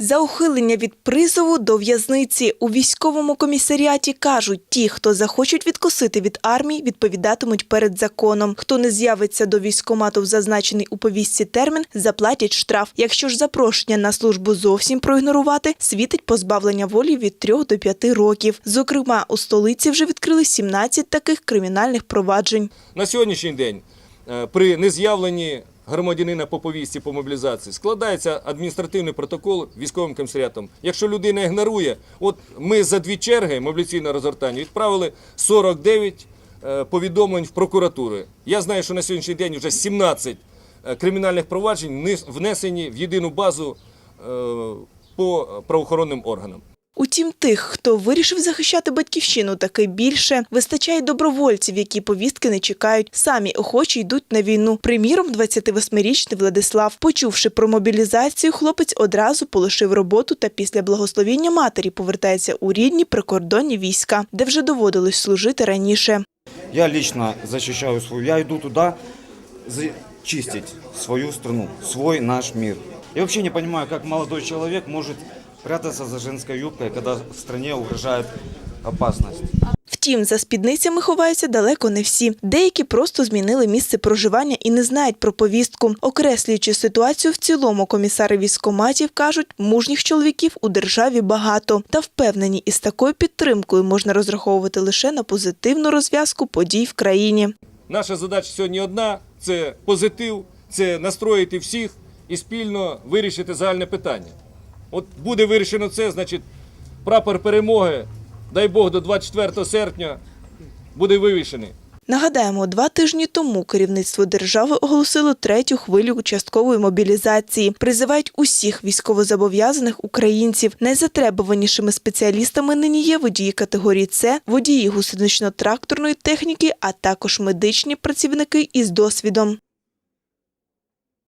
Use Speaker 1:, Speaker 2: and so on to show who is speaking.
Speaker 1: За ухилення від призову до в'язниці у військовому комісаріаті кажуть, ті, хто захочуть відкосити від армії, відповідатимуть перед законом. Хто не з'явиться до військкомату в зазначений у повістці термін, заплатять штраф. Якщо ж запрошення на службу зовсім проігнорувати, світить позбавлення волі від 3 до 5 років. Зокрема, у столиці вже відкрили 17 таких кримінальних проваджень.
Speaker 2: На сьогоднішній день е, при нез'явленні громадянина по повістці по мобілізації складається адміністративний протокол військовим комісаріатом. Якщо людина ігнорує, от ми за дві черги мобілізаційного розгортання відправили 49 е, повідомлень в прокуратуру. Я знаю, що на сьогоднішній день вже 17 е, кримінальних проваджень внесені в єдину базу е, по правоохоронним органам.
Speaker 1: Утім, тих, хто вирішив захищати батьківщину, таки більше. Вистачає добровольців, які повістки не чекають. Самі охочі йдуть на війну. Приміром, 28-річний Владислав, почувши про мобілізацію, хлопець одразу полишив роботу та після благословіння матері повертається у рідні прикордонні війська, де вже доводилось служити раніше.
Speaker 3: Я лично защищаю свою, я иду туда чистить свою страну, свой наш мир. Я вообще не понимаю, как молодой человек может прятаться за женской юбкой, когда в стране угрожает опасность.
Speaker 1: Втім, за спідницями ховаються далеко не всі. Деякі просто змінили місце проживання і не знають про повістку. Окреслюючи ситуацію в цілому, комісари військкоматів кажуть, мужніх чоловіків у державі багато. Та впевнені, із такою підтримкою можна розраховувати лише на позитивну розв'язку подій в країні.
Speaker 2: Наша задача сьогодні одна це позитив, це настроїти всіх і спільно вирішити загальне питання. От буде вирішено це, значить, прапор перемоги, дай Бог, до 24 серпня буде вивішений.
Speaker 1: Нагадаємо, два тижні тому керівництво держави оголосило третю хвилю часткової мобілізації. Призивають усіх військовозобов'язаних українців. Найзатребуванішими спеціалістами нині є водії категорії С, водії гусенично-тракторної техніки, а також медичні працівники із досвідом.